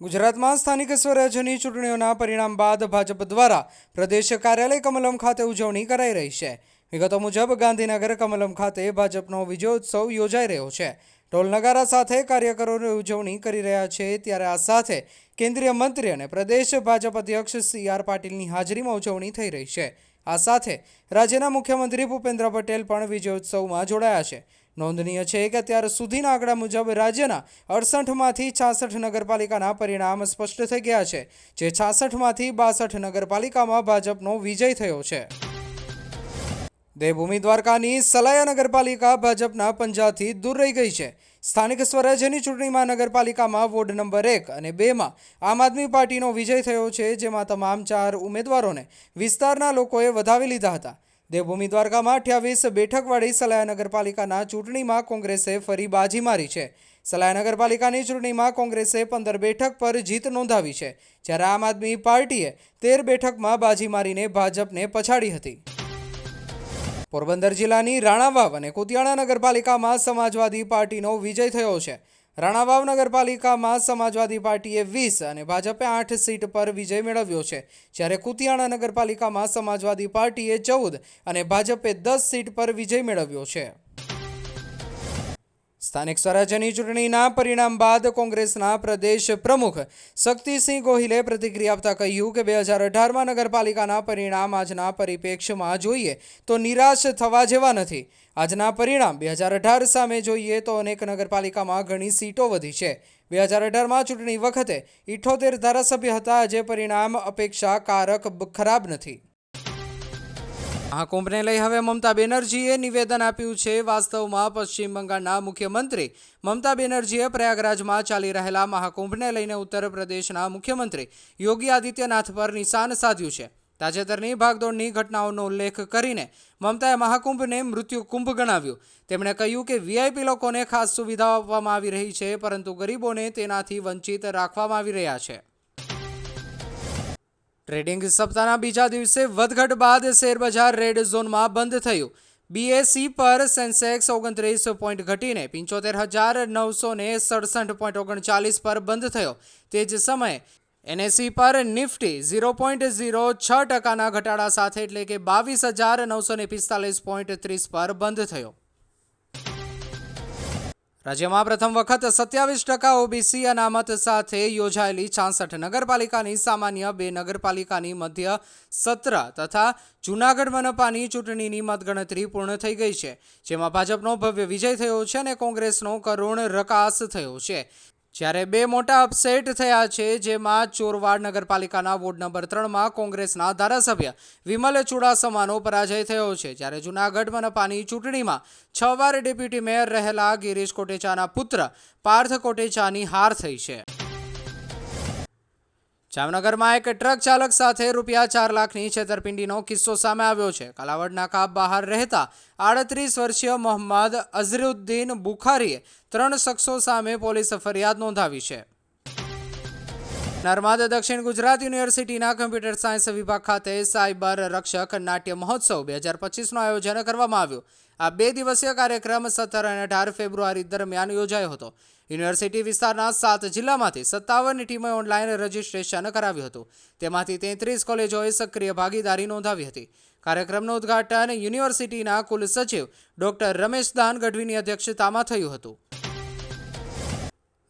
ગુજરાતમાં સ્થાનિક સ્વરાજ્યની ચૂંટણીઓના પરિણામ બાદ ભાજપ દ્વારા પ્રદેશ કાર્યાલય કમલમ ખાતે ઉજવણી કરાઈ રહી છે. વિગતો મુજબ ગાંધીનગર કમલમ ખાતે ભાજપનો વિજયોત્સવ યોજાઈ રહ્યો છે. ટોલનગારા સાથે કાર્યકરોની ઉજવણી કરી રહ્યા છે ત્યારે આ સાથે કેન્દ્રીય મંત્રી અને પ્રદેશ ભાજપ અધ્યક્ષ સી આર પાટીલની હાજરીમાં ઉજવણી થઈ રહી છે. આ સાથે રાજ્યના મુખ્યમંત્રી ભૂપેન્દ્ર પટેલ પણ વિજયોત્સવમાં જોડાયા છે. નોંધનીય છે કે અત્યાર સુધીના આંકડા મુજબ રાજ્યના અડસઠમાંથી છાસઠ નગરપાલિકાના પરિણામ સ્પષ્ટ થઈ ગયા છે, જે છાસઠમાંથી બાસઠ નગરપાલિકામાં ભાજપનો વિજય થયો છે. દેવભૂમિ દ્વારકાની સલાયા નગરપાલિકા ભાજપના પંજાથી દૂર રહી ગઈ છે. સ્થાનિક સ્વરાજ્યની ચૂંટણીમાં નગરપાલિકામાં વોર્ડ નંબર એક અને બેમાં આમ આદમી પાર્ટીનો વિજય થયો છે, જેમાં તમામ ચાર ઉમેદવારોને વિસ્તારના લોકોએ વધાવી લીધા હતા. દેવભૂમિ દ્વારકામાં અઠ્યાવીસ બેઠકવાળી સલાયા નગરપાલિકાના ચૂંટણીમાં કોંગ્રેસે ફરી બાજી મારી છે. સલાયા નગરપાલિકાની ચૂંટણીમાં કોંગ્રેસે પંદર બેઠક પર જીત નોંધાવી છે. જ્યારે આમ આદમી પાર્ટીએ તેર બેઠકમાં બાજી મારીને ભાજપને પછાડી હતી. પોરબંદર જિલ્લાની રાણાવાવ અને કુતિયાણા નગરપાલિકામાં સમાજવાદી પાર્ટીનો વિજય થયો છે. રાણાવાવ નગરપાલિકામાં સમાજવાદી પાર્ટીએ વીસ અને ભાજપે આઠ સીટ પર વિજય મેળવ્યો છે. જ્યારે કુતિયાણા નગરપાલિકામાં સમાજવાદી પાર્ટીએ ચૌદ અને ભાજપે દસ સીટ પર વિજય મેળવ્યો છે. સ્થાનિક સ્વરાજ્યની ચૂંટણીના પરિણામ બાદ કોંગ્રેસના પ્રદેશ પ્રમુખ શક્તિસિંહ ગોહિલે પ્રતિક્રિયા આપતા કહ્યું કે બે હજાર અઢારમાં નગરપાલિકાના પરિણામ આજના પરિપ્રેક્ષ્યમાં જોઈએ તો નિરાશ થવા જેવા નથી. આજના પરિણામ બે હજાર અઢાર સામે જોઈએ તો અનેક નગરપાલિકામાં ઘણી સીટો વધી છે. બે હજાર અઢારમાં ચૂંટણી વખતે ઇઠોતેર ધારાસભ્ય હતા, આજે પરિણામ અપેક્ષાકારક ખરાબ નથી. મહાકુંભને લઈ હવે મમતા બેનર્જીએ નિવેદન આપ્યું છે. વાસ્તવમાં પશ્ચિમ બંગાળના મુખ્યમંત્રી મમતા બેનર્જીએ પ્રયાગરાજમાં ચાલી રહેલા મહાકુંભને લઈને ઉત્તર પ્રદેશના મુખ્યમંત્રી યોગી આદિત્યનાથ પર નિશાન સાધ્યું છે. તાજેતરની ભાગદોડની ઘટનાઓનો ઉલ્લેખ કરીને મમતાએ મહાકુંભને મૃત્યુ કુંભ ગણાવ્યું. તેમણે કહ્યું કે વીઆઈપી લોકોને ખાસ સુવિધાઓ આપવામાં આવી રહી છે, પરંતુ ગરીબોને તેનાથી વંચિત રાખવામાં આવી રહ્યા છે. ટ્રેડિંગ સપ્તાહના બીજા દિવસે વધઘટ બાદ શેરબજાર રેડ ઝોનમાં બંધ થયું. બીએસસી પર સેન્સેક્સ ઓગણત્રીસ પોઈન્ટ ઘટીને પંચોતેર હજાર નવસો ને સડસઠ પોઈન્ટ ઓગણચાલીસ પર બંધ થયો. તે જ સમયે એનએસસી પર નિફ્ટી ઝીરો પોઈન્ટ ઝીરો છ ટકાના ઘટાડા સાથે એટલે કે બાવીસ હજાર નવસો ને પિસ્તાલીસ પોઈન્ટ ત્રીસ પર બંધ થયો. રાજ્યમાં પ્રથમ વખત સત્યાવીસ ટકા ઓબીસી અનામત સાથે યોજાયેલી છાસઠ નગરપાલિકાની સામાન્ય બે નગરપાલિકાની મધ્ય સત્ર તથા જૂનાગઢ મનપાની ચૂંટણીની મતગણતરી પૂર્ણ થઈ ગઈ છે, જેમાં ભાજપનો ભવ્ય વિજય થયો છે અને કોંગ્રેસનો કરુણ રકાસ થયો છે. જ્યારે બે મોટા અપસેટ થયા છે, જેમાં ચોરવાડ નગરપાલિકાના વોર્ડ નંબર ત્રણમાં કોંગ્રેસના ધારાસભ્ય વિમલ ચુડાસમાનો પરાજય થયો છે. જ્યારે જૂનાગઢ મનપાની ચૂંટણીમાં છ વાર ડેપ્યુટી મેયર રહેલા ગિરીશ કોટેચાના પુત્ર પાર્થ કોટેચાની હાર થઈ છે. જામનગરમાં એક ટ્રક ચાલક સાથે રૂપિયા ચાર લાખની છેતરપિંડીનો કિસ્સો સામે આવ્યો છે. કાલાવડ નાકા બહાર રહેતા આડત્રીસ વર્ષીય મોહમ્મદ અઝરુદ્દીન બુખારીએ ત્રણ શખ્સો સામે પોલીસ ફરિયાદ નોંધાવી છે. નર્મદ દક્ષિણ ગુજરાત યુનિવર્સિટીના કમ્પ્યુટર સાયન્સ વિભાગ ખાતે સાયબર રક્ષક નાટ્ય મહોત્સવ બે હજાર પચીસનું આયોજન કરવામાં આવ્યું. આ બે દિવસીય કાર્યક્રમ સત્તર અને અઢાર ફેબ્રુઆરી દરમિયાન યોજાયો હતો. યુનિવર્સિટી વિસ્તારના સાત જિલ્લામાંથી સત્તાવન ટીમોએ ઓનલાઈન રજીસ્ટ્રેશન કરાવ્યું હતું. તેમાંથી તેત્રીસ કોલેજોએ સક્રિય ભાગીદારી નોંધાવી હતી. કાર્યક્રમનું ઉદ્ઘાટન યુનિવર્સિટીના કુલ સચિવ ડોક્ટર રમેશ દાન ગઢવીની અધ્યક્ષતામાં થયું હતું.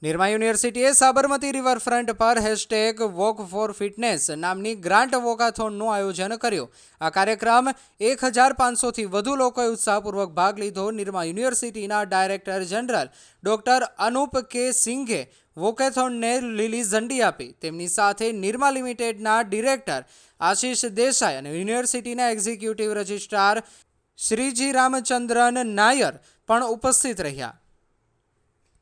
નિરમા યુનિવર્સિટીએ સાબરમતી રિવરફ્રન્ટ પર હેશટેગ વોક ફોર ફિટનેસ નામની ગ્રાન્ટ વોકાથોનનું આયોજન કર્યું. આ કાર્યક્રમ એક હજાર પાંચસોથી વધુ લોકોએ ઉત્સાહપૂર્વક ભાગ લીધો નિરમા યુનિવર્સિટીના ડાયરેક્ટર જનરલ ડોક્ટર અનુપ કે સિંઘે વોકેથોનને લીલી ઝંડી આપી. તેમની સાથે નિરમા લિમિટેડના ડિરેક્ટર આશીષ દેસાઈ અને યુનિવર્સિટીના એક્ઝિક્યુટિવ રજિસ્ટ્રાર શ્રીજી રામચંદ્રન નાયર પણ ઉપસ્થિત રહ્યા.